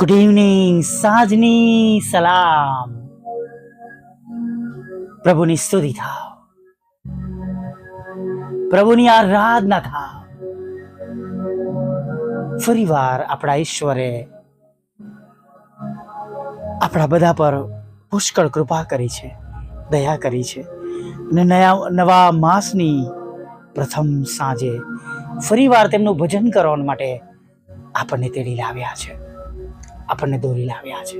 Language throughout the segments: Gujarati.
ગુડ ઇવનિંગ સાંજની સલામ પ્રભુની સ્તુતિ થાવ. પ્રભુની આરાધના થાવ. ફરીવાર આપણા ઈશ્વરે આપણા બધા પર પુષ્કળ કૃપા કરી છે, દયા કરી છે અને નયા, નવા માસની પ્રથમ સાંજે ફરીવાર તેમનું ભજન કરવા માટે આપણને તેડી લાવ્યા છે. આપણને દોરી લાવ્યા છે.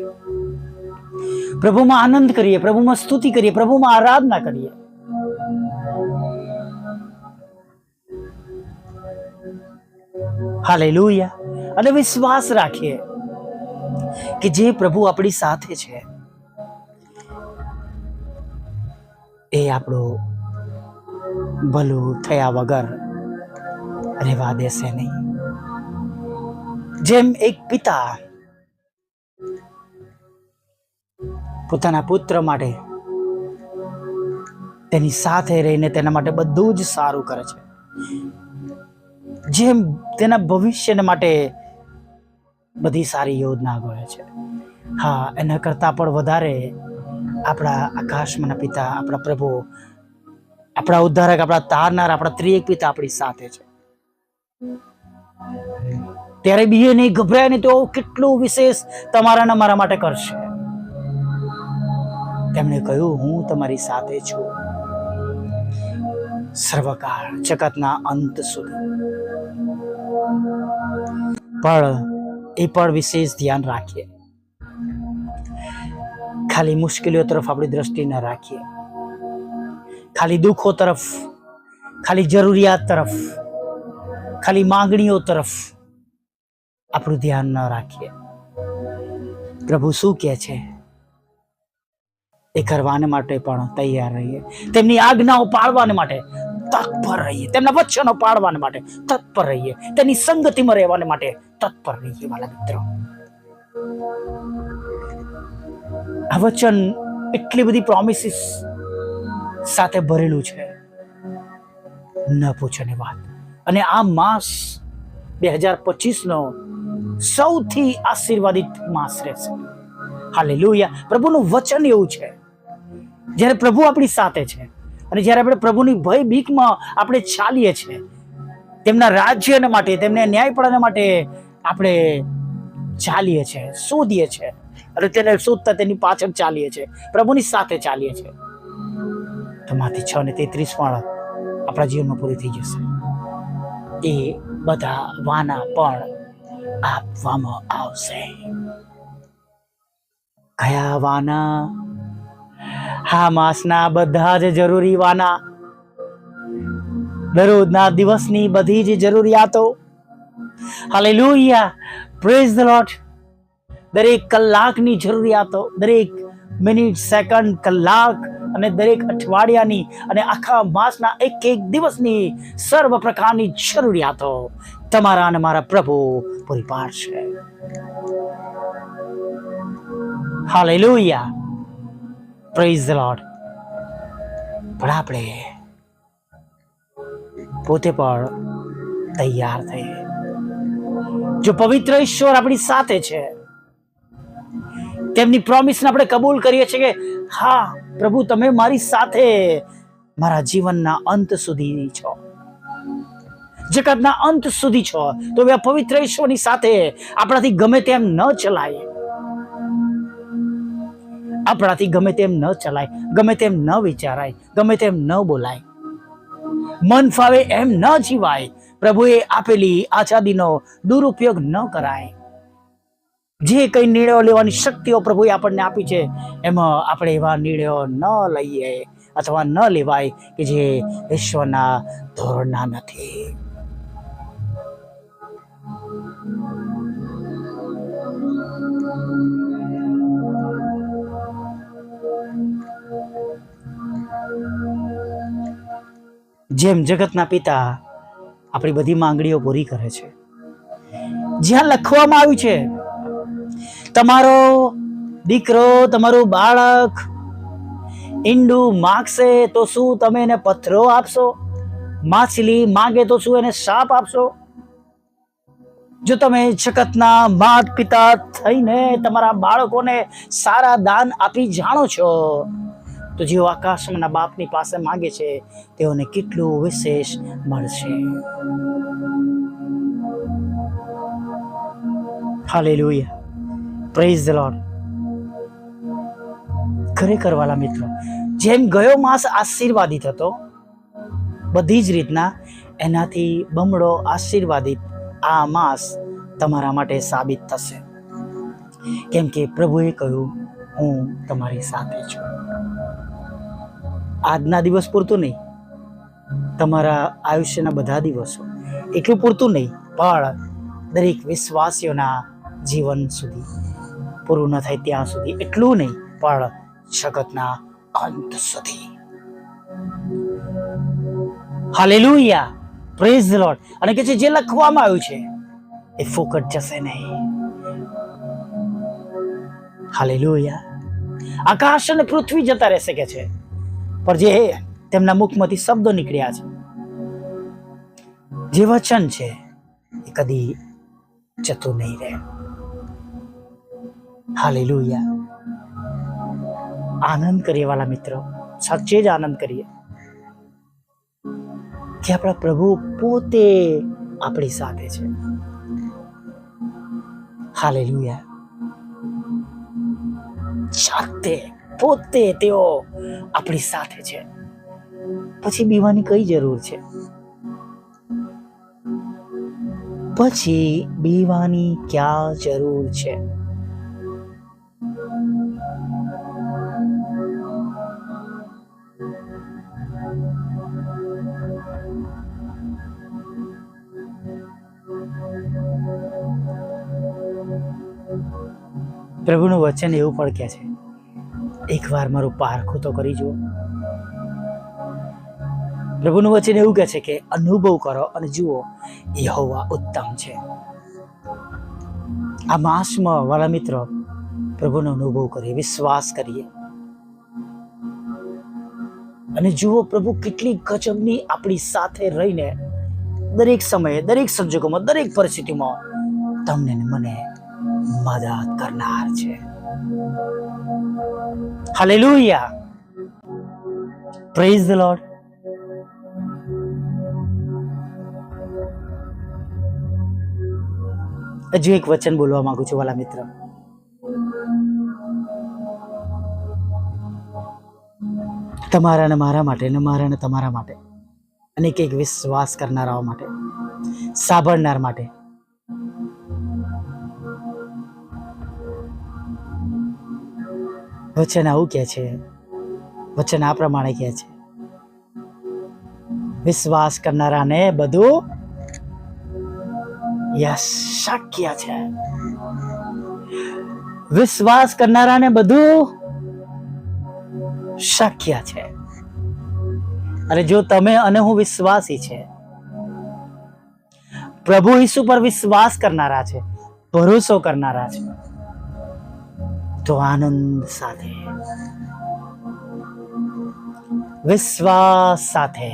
પ્રભુમાં આનંદ કરીએ, પ્રભુમાં સ્તુતિ કરીએ, પ્રભુમાં આરાધના કરીએ. હાલેલુયા. અને વિશ્વાસ રાખીએ કે જે પ્રભુ આપણી સાથે છે, એ આપણું ભલું થયા વગર રહેવા દેશે નહીં. જેમ એક પિતા પોતાના પુત્ર માટે, તેની સાથે રહીને તેના માટે બધું જ સારું કરે છે. જેમ તેના ભવિષ્યને માટે બધી સારી યોજના ગોળે છે. હા, એના કરતાં પણ વધારે આપણા આકાશમાંના પિતા, આપણા પ્રભુ, આપણા ઉદ્ધારક, આપણા તારનાર, આપણા ત્રિએક પિતા આપણી સાથે છે. ત્યારે બીએ નહીં ગભરાય નહીં તો કેટલું વિશેષ તમારા ને મારા માટે કરશે. તેમણે કહ્યું, હું તમારી સાથે છું. સર્વકાળ, જગતના અંત સુધી. પણ એ પણ વિશેષ ધ્યાન રાખીએ. ખાલી મુશ્કેલીઓ તરફ આપણી દ્રષ્ટિ ન રાખીએ. ખાલી દુઃખો તરફ, ખાલી જરૂરિયાત તરફ, ખાલી માંગણીઓ તરફ આપણું ધ્યાન ન રાખીએ. પ્રભુ શું કહે છે? એ કરવાને માટે પણ તૈયાર રહીએ. તેમની આજ્ઞાઓ પાળવાને માટે તત્પર રહીએ. તેમના વચનો પાળવાને માટે તત્પર રહીએ. તેની સંગતિમાં રહેવાને માટે તત્પર રહીએ મારા મિત્રો. આ વચન એટલી બધી પ્રોમિસીસ સાથે ભરેલું છે. ન પૂછોની વાત. અને આ માસ બે હજાર પચીસનો સૌથી આશીર્વાદિત માસ રહેશે. હાલેલુયા. પ્રભુનું વચન એવું છે જ્યારે પ્રભુ આપણી સાથે છે અને જ્યારે આપણે પ્રભુની ભય બીકમાં આપણે ચાલીએ છીએ, તેમના રાજ્યને માટે, તેમને ન્યાયપણાને માટે આપણે ચાલીએ છીએ, શોધીએ છીએ અને તેને શોધતા તેની પાછળ ચાલીએ છીએ, પ્રભુની સાથે ચાલીએ છીએ. તો માથી છ ને તેત્રીસ પણ આપણા જીવનમાં પૂરી થઈ જશે. એ બધા વાના પણ આપવામાં આવશે. કયા વાના? હા, માસના બધા જ જરૂરી વાના દરરોજના દિવસની બધી જ જરૂરિયાતો. હાલેલુયા પ્રેઝ ધ લોટ દરેક કલાકની જરૂરિયાતો, દરેક મિનિટ, સેકન્ડ, કલાક અને દરેક અઠવાડિયાની અને આખા માસના એક એક દિવસની સર્વ પ્રકારની જરૂરિયાતો તમારા અને મારા પ્રભુ પૂરી પાડશે. હાલેલુયા પ્રેઝ ધ પણ આપણે પોતે પણ તૈયાર થઈએ. જો પવિત્ર ઈશ્વર આપણી સાથે છે, તેમની પ્રોમિસને આપણે કબૂલ કરીએ છીએ કે, હા, પ્રભુ, તમે મારી સાથે મારા જીવનના અંત સુધી છો. જગતના અંત સુધી છો. તો હવે પવિત્ર ઈશ્વરની સાથે આપણાથી ગમે તેમ ન ચલાય. આપણાથી ગમે તેમ ન ચલાય, ગમે તેમ ન વિચારાય, ગમે તેમ ન બોલાય. મન ફાવે એમ ન જીવાય. પ્રભુએ આપેલી આઝાદીનો દુરુપયોગ ન કરાય. જે કઈ નિર્ણયો લેવાની શક્તિઓ પ્રભુએ આપણને આપી છે, એમાં આપણે એવા નિર્ણયો ન લઈએ અથવા ન લેવાય કે જે ઈશ્વરના ધોરણના નથી. જેમ જગતના પિતા આપણી બધી માંગણીઓ પૂરી કરે છે. જ્યાં લખવામાં આવ્યું છે, તમારો દીકરો, તમારું બાળક ઈંડું માગશે તો શું તમે એને પથ્થરો આપશો? માછલી માગે તો શું એને સાપ આપશો? જો તમે જગતના માત પિતા થઈને તમારા બાળકોને સારા દાન આપી જાણો છો તો જેઓ આકાશમાંના બાપની પાસે માંગે છે, તેઓને કેટલું વિશેષ મળશે? હાલેલુયા પ્રેઝ ધ લોર્ડ ખરેખર વાલા મિત્રો, જેમ ગયો માસ આશીર્વાદિત હતો, બધી જ રીતના એનાથી બમણો આશીર્વાદિત આ માસ તમારા માટે સાબિત થશે. કેમ કે પ્રભુએ કહ્યું, હું તમારી સાથે છું. આજના દિવસ પૂરતું નહીં. તમારા આયુષ્યના બધા દિવસો એટલું પૂરતું નહીં, પણ દરેક વિશ્વાસીઓના જીવન સુધી, પૂરું ન થાય ત્યાં સુધી એટલું નહીં, પણ જગતના અંત સુધી. હાલેલુયા પ્રેઝ લોર્ડ અને કે છે, જે લખવામાં આવ્યું છે, એ ફોકટ જશે નહીં. હાલેલુયા આકાશ અને પૃથ્વી જતા રહેશે કે છે? પણ જે તેમના મુખમાંથી શબ્દો નીકળ્યા છે. જે વચન છે, એ કદી જતું નહીં રહે. હાલેલુયા. આનંદ કરીએ વાલા મિત્રો, સાચે જ આનંદ કરીએ. કે આપણા પ્રભુ પોતે આપણી સાથે છે. હાલેલુયા. જાતે પોતે તેઓ આપણી સાથે છે. પછી બીવાની કઈ જરૂર છે? પછી બીવાની ક્યાં જરૂર છે? પ્રભુનું વચન એવું પણ કહે છે એકવાર મારું પારખું તો કરી જુઓ. પ્રભુનું વચન એવું કહે છે કે અનુભવ કરો અને જુઓ, યહોવા ઉત્તમ છે. આ માસમાં વાળા મિત્રો પ્રભુનો અનુભવ કરીએ, વિશ્વાસ કરીએ. અને જુઓ, પ્રભુ કેટલી ગજબની આપણી સાથે રહીને દરેક સમયે, દરેક સંજોગોમાં, દરેક પરિસ્થિતિમાં તમને મને મદદ કરનાર છે. હાલેલુયા Praise ધ લોર્ડ હજુ એક વચન બોલવા માંગુ છું વાલા મિત્ર. તમારા ને મારા માટે ને મારા ને તમારા માટે અને એક વિશ્વાસ કરનારાઓ માટે, સાંભળનાર માટે વચન આવું કહે છે, વચન આ પ્રમાણે કહે છે. વિશ્વાસ કરનારાને બધું યસ શક્ય છે. વિશ્વાસ કરનારાને બધું શક્ય છે. અને જો તમે અને હું વિશ્વાસી છે, પ્રભુ ઈસુ પર વિશ્વાસ કરનારા છે, ભરોસો કરનારા છે તો આનંદ સાથે વિશ્વાસ સાથે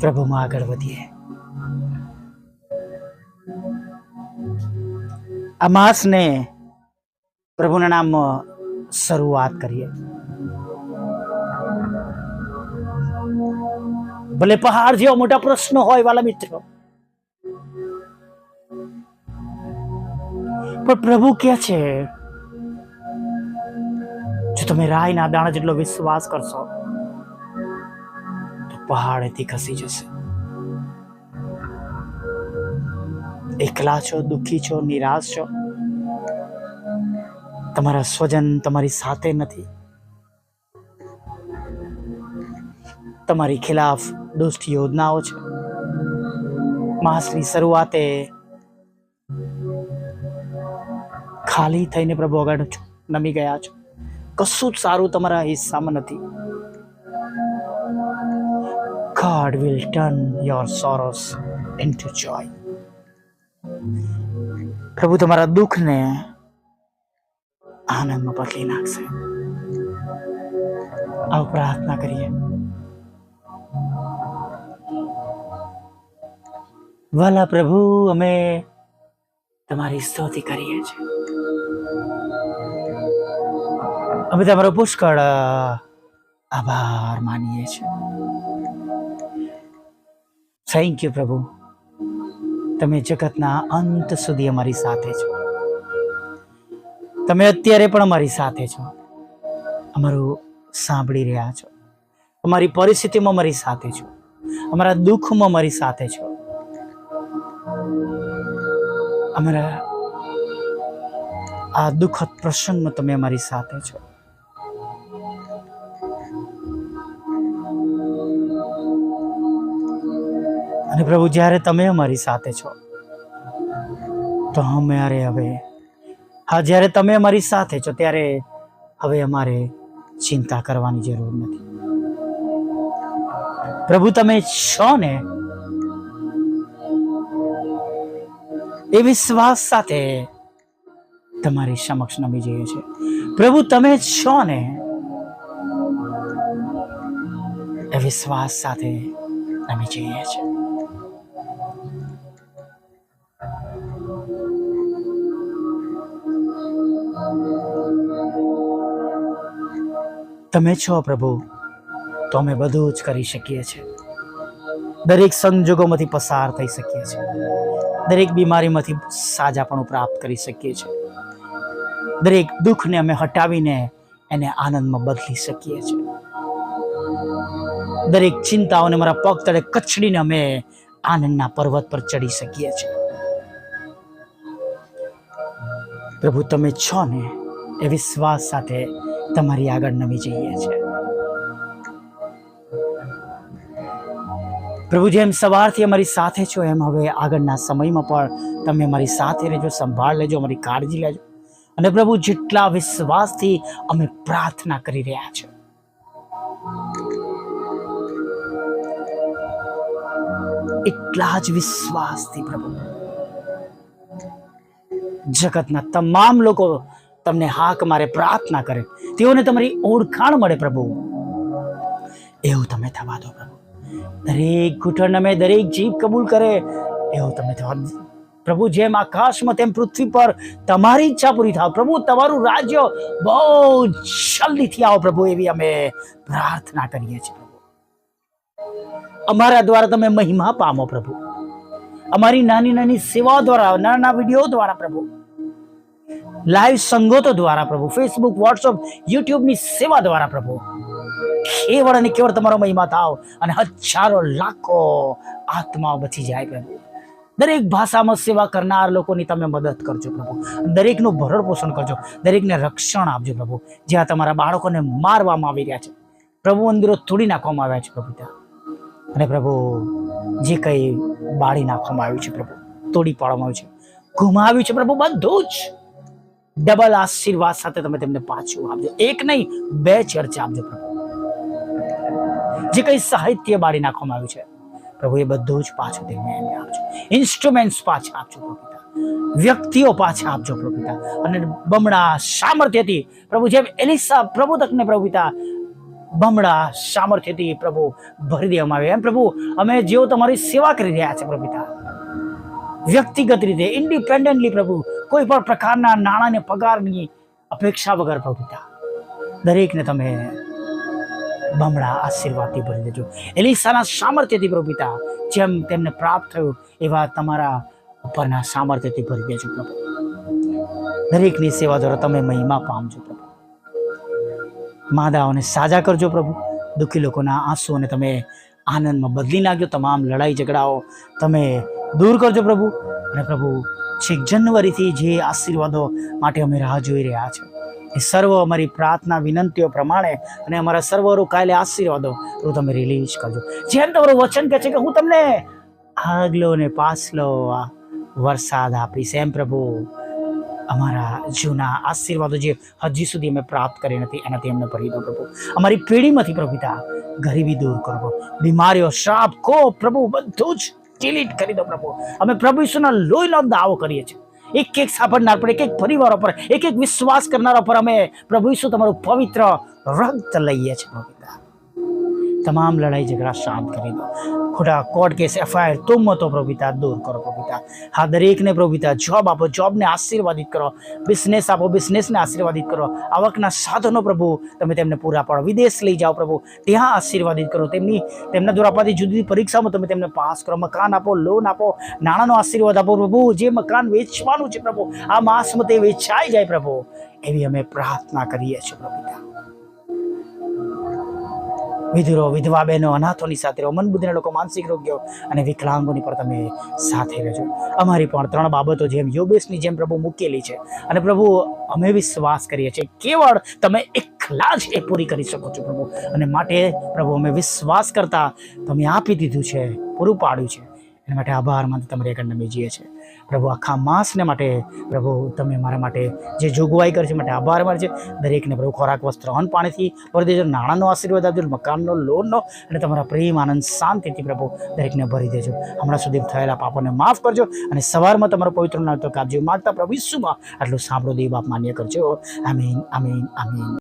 પ્રભુમાં આગળ વધીએ આ માસને પ્રભુના નામ શરૂઆત કરીએ ભલે પહાડ જેવા મોટા પ્રશ્નો હોય વાલા મિત્રો. પણ પ્રભુ કે છે, જો તમે રાયના દાણા જેટલો વિશ્વાસ કરશો, તો પહાડેથી ખસી જશે. એકલા છો, દુઃખી છો, નિરાશ છો. તમારા સ્વજન તમારી સાથે નથી. તમારી ખિલાફ દુષ્ટ યોજનાઓ છે. માસની શરૂઆતે ખાલી થઈને પ્રભુ આગળ નમી ગયા છો. કશું જ સારું તમારા હિસ્સામાં નથી. God will turn your sorrows into joy. પ્રભુ તમારા દુઃખને આનંદમાં બદલી નાખશે. આવું પ્રાર્થના કરીએ. વાલા પ્રભુ, અમે તમારી સ્તુતિ કરીએ છીએ. અમે તમારો પુષ્કળ આભાર માનીએ છીએ. થેન્ક યુ પ્રભુ. તમે જગતના અંત સુધી અમારી સાથે છો. તમે અત્યારે પણ અમારી સાથે છો. અમારું સાંભળી રહ્યા છો. અમારી પરિસ્થિતિમાં મારી સાથે છો. અમારા દુઃખમાં મારી સાથે છો. અમારા આ દુઃખદ પ્રસંગમાં તમે અમારી સાથે છો. અને પ્રભુ, જ્યારે તમે અમારી સાથે છો, તો અમારે હવે, હા, જ્યારે તમે અમારી સાથે છો, ત્યારે હવે અમારે ચિંતા કરવાની જરૂર નથી. પ્રભુ, તમે છો ને એ વિશ્વાસ સાથે તમારી સમક્ષ નમી જઈએ છે પ્રભુ, તમે છો ને? એ વિશ્વાસ સાથે નમી જઈએ છે તમે છો પ્રભુ, તો અમે બધું જ કરી શકીએ છીએ. દરેક સંજોગોમાંથી પસાર થઈ શકીએ છીએ. દરેક બીમારીમાંથી સાજાપણું પ્રાપ્ત કરી શકીએ છીએ. દરેક દુઃખને અમે હટાવીને એને આનંદમાં બદલી શકીએ છીએ. દરેક ચિંતાઓને મારા પગ તળે કચડીને અમે આનંદના પર્વત પર ચડી શકીએ છીએ. પ્રભુ, તમે છો ને એ વિશ્વાસ સાથે તમારી આગળ નમી જઈએ છીએ. પ્રભુ જેમ સવારથી અમારી સાથે છો, એમ હવે આગળના સમયમાં પણ તમે અમારી સાથે રહેજો, સંભાળ લેજો, અમારી કાળજી લેજો. અને પ્રભુ જેટલા વિશ્વાસથી અમે પ્રાર્થના કરી રહ્યા છે. એટલા જ વિશ્વાસથી પ્રભુ. જગતના તમામ લોકો તમને હાક મારે પ્રાર્થના કરે. તેઓને તમારી ઓળખાણ મળે પ્રભુ. એવું તમે થવા દો પ્રભુ. દરેક ઘૂંટણ અમે દરેક જીભ કબૂલ કરે. એવો તમે થવા પ્રભુ, જેમ આકાશમાં તેમ પૃથ્વી પર તમારી ઈચ્છા પૂરી થાવ. પ્રભુ, તમારું રાજ્ય બહુ જલ્દીથી આવો પ્રભુ, એવી અમે પ્રાર્થના કરીએ છીએ અમારા દ્વારા તમે મહિમા પામો પ્રભુ. અમારી નાની નાની સેવાઓ દ્વારા, નાના નાના વીડિયો દ્વારા પ્રભુ. લાઈવ સંગોતો દ્વારા પ્રભુ. ફેસબુક વોટ્સઅપ યુટ્યુબની સેવા દ્વારા પ્રભુ. કેવળ અને કેવળ તમારો મહિમા થાવ અને હજારો લાખો આત્માઓ બચી જાય પ્રભુ. દરેક ભાષામાં સેવા કરનાર લોકોની તમે મદદ કરજો પ્રભુ. દરેકનું ભરણ પોષણ કરજો. દરેકને રક્ષણ આપજો પ્રભુ. જ્યાં તમારા બાળકોને મારવામાં આવી રહ્યા છે. પ્રભુ મંદિરો તોડી નાખવામાં આવ્યા છે પ્રભુ ત્યાં અને પ્રભુ, જે કંઈ બાળી નાખવામાં આવ્યું છે પ્રભુ, તોડી પાડવામાં આવ્યું છે. ગુમાવ્યું છે પ્રભુ બધું જ. ડબલ આશીર્વાદ સાથે તમે તેમને પાછું આપજો. એક નહીં, બે ચર્ચા આપજો પ્રભુ. જે કંઈ સાહિત્ય બાળી નાખવામાં આવ્યું છે. પ્રભુ એ બધું જ પાછું તેમને એમને આપજો. ઇન્સ્ટ્રુમેન્ટ્સ પાછા આપજો પ્રભુ વ્યક્તિઓ પાછા આપજો પ્રભુ અને બમણા સામર્થ્યથી પ્રભુ જેમ એલિસા પ્રભુ તકને પ્રભુ પિતા બમણા સામર્થ્યથી પ્રભુ ભરી દેવામાં આવે એમ પ્રભુ, અમે જેઓ તમારી સેવા કરી રહ્યા છે પ્રભુ વ્યક્તિગત રીતે ઇન્ડિપેન્ડન્ટલી પ્રભુ, કોઈ પણ પ્રકારના નાણાંને પગારની અપેક્ષા વગર પ્રભુ પિતા દરેકને તમે બમણા આશીર્વાદથી ભરી દેજો. એલિસાના સામર્થ્યથી પ્રભુ પિતા, જેમ તેમને પ્રાપ્ત થયું, એવા તમારા ઉપરના સામર્થ્યથી ભરી દેજો પ્રભુ. દરેકની સેવા દ્વારા તમે મહિમા પામજો પ્રભુ. માદાઓને સાજા કરજો પ્રભુ. દુઃખી લોકોના આંસુઓને તમે આનંદમાં બદલી નાખજો. તમામ લડાઈ ઝઘડાઓ તમે દૂર કરજો પ્રભુ. અને પ્રભુ, છેક જાન્યુઆરીથી જે આશીર્વાદો માટે અમે રાહ જોઈ રહ્યા છે એ સર્વ અમારી પ્રાર્થના વિનંતીઓ પ્રમાણે અને અમારા સર્વરો કાલે આશીર્વાદો તો તમે રિલીઝ કરજો. જેમ તમારું વચન કહે છે કે હું તમને આગલો ને પાછલો વરસાદ આપીશ. એમ પ્રભુ, અમારા જૂના આશીર્વાદો જે હજી સુધી અમે પ્રાપ્ત કરી નથી, એનાથી અમને ભરી દો પ્રભુ. અમારી પેઢીમાંથી પ્રભુ પિતા, ગરીબી દૂર કરો બીમારીઓ, શ્રાપ કો પ્રભુ, બધું જ ડિલીટ કરી દો પ્રભુ. અમે પ્રભુ ઈશ્વરના લોહીનો દાવો કરીએ છીએ. એક એક સાંભળનાર પર એક એક પરિવારો પર એક એક વિશ્વાસ કરનારા પર અમે પ્રભુ ઈસુ તમારું પવિત્ર રક્ત લઈએ છીએ પિતા તમામ લડાઈ ઝઘડા શાંત કરી દો ખોટા કોર્ટ કેસ એફઆઈઆર તુમ્મતો મતો પ્રભિતા દૂર કરો પ્રભુ હા દરેકને પ્રભિતા જોબ આપો જોબને આશીર્વાદિત કરો બિઝનેસ આપો બિઝનેસને આશીર્વાદિત કરો આવકના સાધનો પ્રભુ તમે તેમને પૂરા પાડો વિદેશ લઈ જાઓ પ્રભુ ત્યાં આશીર્વાદિત કરો તેમની તેમના દ્વારા અપાતી જુદી જુદી પરીક્ષામાં તમે તેમને પાસ કરો મકાન આપો લોન આપો નાણાંનો આશીર્વાદ આપો પ્રભુ જે મકાન વેચવાનું છે પ્રભુ આ માસમાં તે વેચાઈ જાય પ્રભુ એવી અમે પ્રાર્થના કરીએ છીએ પ્રભુ પિતા વિધુરો, વિધવા બહેનો, અનાથોની સાથે રહો. મન બુદ્ધિના લોકો માનસિક રોગ્યો અને વિકલાંગોની પણ તમે સાથે રહેજો. અમારી પણ ત્રણ બાબતો જેમ યોગેશની જેમ પ્રભુ મૂકેલી છે અને પ્રભુ અમે વિશ્વાસ કરીએ છીએ. કેવળ તમે એકલા જ એ પૂરી કરી શકો છો પ્રભુ. અને માટે પ્રભુ અમે વિશ્વાસ કરતા તમે આપી દીધું છે, પૂરું પાડ્યું છે. એના માટે આભાર માનતા તમારી આગળ નમી જઈએ છીએ. પ્રભુ, આખા માસને માટે પ્રભુ, તમે મારા માટે જે જોગવાઈ કરી માટે આભાર મારે છે. દરેકને પ્રભુ, ખોરાક, વસ્ત્ર, અન્ન, પાણીથી ભરી દેજો, નાણાંનો આશીર્વાદ આપજો, મકાનનો, લોનનો અને તમારા પ્રેમ, આનંદ, શાંતિથી પ્રભુ દરેકને ભરી દેજો. હમણાં સુધી થયેલા પાપોને માફ કરજો અને સવારમાં તમારો પવિત્ર નામ તો કાપજો. માગતા પ્રભુ ઈસુમાં આટલું સાંભળો, દેવ બાપ માન્ય કરજો. આમીન આમીન આમીન.